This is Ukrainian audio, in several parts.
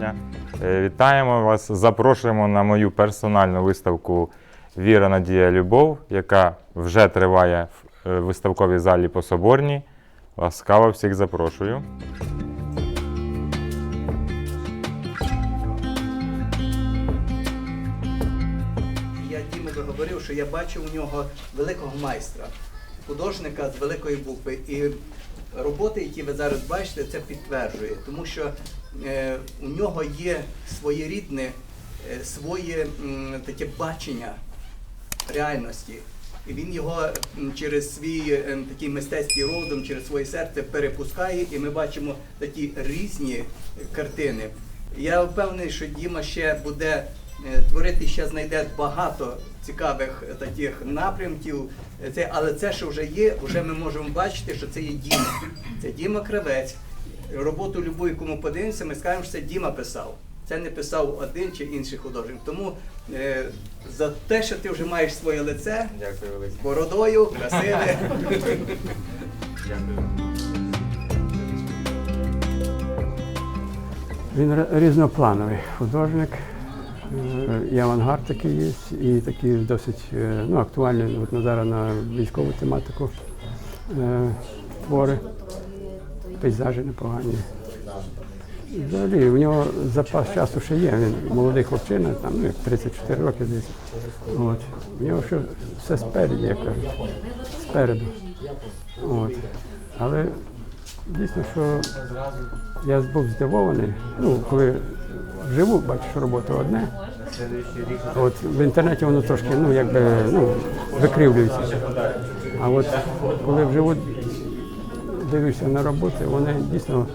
вересня. Е, Вітаємо вас, запрошуємо на мою персональну виставку Віра, Надія, Любов, яка вже триває в е, виставковій залі по Соборній. Ласкаво всіх запрошую. Я Дімові говорив, що я бачив у нього великого майстра, художника з великої букви. І роботи, які ви зараз бачите, це підтверджує, тому що е, у нього є своєрідне, е, своє таке бачення реальності. І він його через свій е, такий мистецький родом, через своє серце перепускає, і ми бачимо такі різні картини. Я впевнений, що Діма ще буде творити, ще знайде багато цікавих е, таких напрямків. Е, Це, але це, що вже є, вже ми можемо бачити, що це є Діма. Це Діма Кравець. Роботу любу, яку ми подивимося, ми скажемо, що це Діма писав. Це не писав один чи інший художник. Тому е, за те, що ти вже маєш своє лице Дякую, з бородою, красиве. Дякую. Він різноплановий художник. Е, І авангард такий є, і такі досить е, ну, актуальні от на зараз на військову тематику е, твори, пейзажі непогані. Взагалі, у нього запас часу ще є. Він молодий хлопчина, там ну, 34 роки десь. От. У нього ще все спереді, як кажуть, спереду. От. Але дійсно, що я був здивований. Ну, коли вживу, бачиш роботу одне. От в інтернеті воно трошки ну, якби, ну, викривлюється. А от коли вживу дивишся на роботи, вони дійсно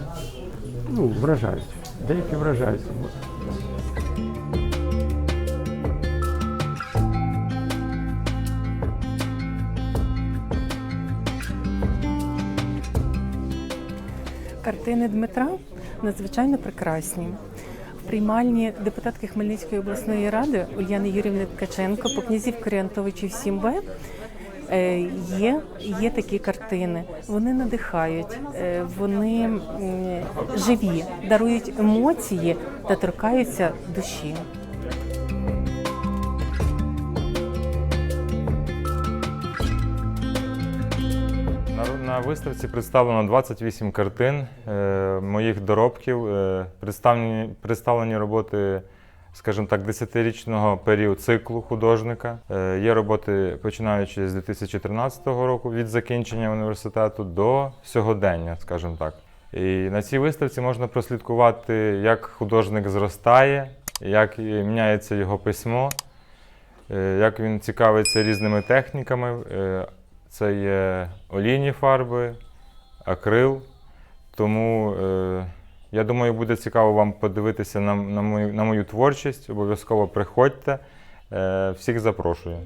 ну, вражають. Деякі вражають. Картини Дмитра надзвичайно прекрасні. Приймальні депутатки Хмельницької обласної ради Ульяни Юрівни Ткаченко по князів Коріантовичів 7Б е, є, є такі картини. Вони надихають, е, вони живі, дарують емоції та торкаються душі. На, виставці представлено 28 картин е, моїх доробків. Е, представлені, представлені роботи, скажімо так, 10-річного періоду циклу художника. Е, є роботи, починаючи з 2013 року від закінчення університету до сьогодення, скажімо так. І на цій виставці можна прослідкувати, як художник зростає, як міняється його письмо, як він цікавиться різними техніками. Це є олійні фарби, акрил. Тому е, я думаю, буде цікаво вам подивитися на, на, мою, на мою творчість. Обов'язково приходьте. Е, всіх запрошую.